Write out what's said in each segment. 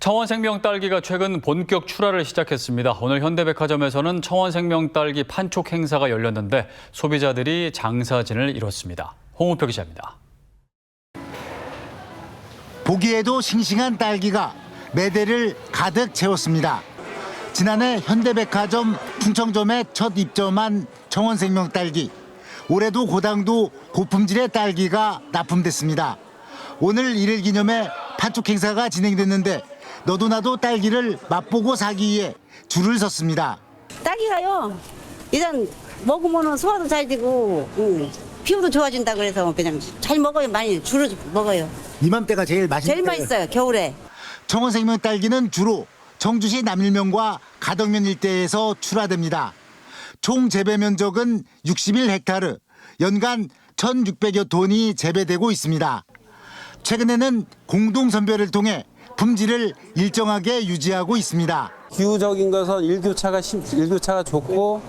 청원생명 딸기가 최근 본격 출하를 시작했습니다. 오늘 현대백화점에서는 청원생명 딸기 판촉 행사가 열렸는데 소비자들이 장사진을 이뤘습니다. 홍우표 기자입니다. 보기에도 싱싱한 딸기가 매대를 가득 채웠습니다. 지난해 현대백화점 충청점에 첫 입점한 청원생명 딸기. 올해도 고당도 고품질의 딸기가 납품됐습니다. 오늘 이를 기념해 판촉 행사가 진행됐는데 너도 나도 딸기를 맛보고 사기 위해 줄을 섰습니다. 딸기가요. 일단 먹으면 소화도 잘 되고 응. 피부도 좋아진다 그래서 그냥 잘 먹어요. 많이 주로 먹어요. 이맘때가 제일 맛있는 제일 맛있어요. 겨울에. 청원생명 딸기는 주로 청주시 남일면과 가덕면 일대에서 출하됩니다. 총 재배 면적은 61헥타르, 연간 1,600여 톤이 재배되고 있습니다. 최근에는 공동 선별을 통해 품질을 일정하게 유지하고 있습니다. 기후적인 것은 일교차가 심- 일교차가 좋고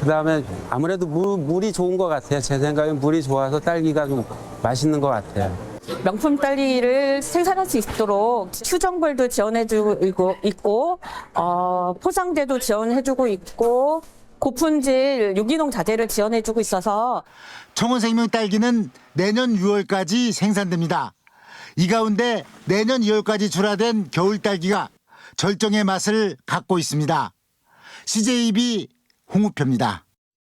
그다음에 아무래도 물, 물이 좋은 것 같아요. 제 생각엔 물이 좋아서 딸기가 좀 맛있는 것 같아요. 명품 딸기를 생산할 수 있도록 추정벌도 지원해주고 있고, 있고 어, 포장재도 지원해주고 있고 고품질 유기농 자재를 지원해주고 있어서 청원생명 딸기는 내년 6월까지 생산됩니다. 이 가운데 내년 2월까지 출하된 겨울 딸기가 절정의 맛을 갖고 있습니다. CJB 홍우표입니다.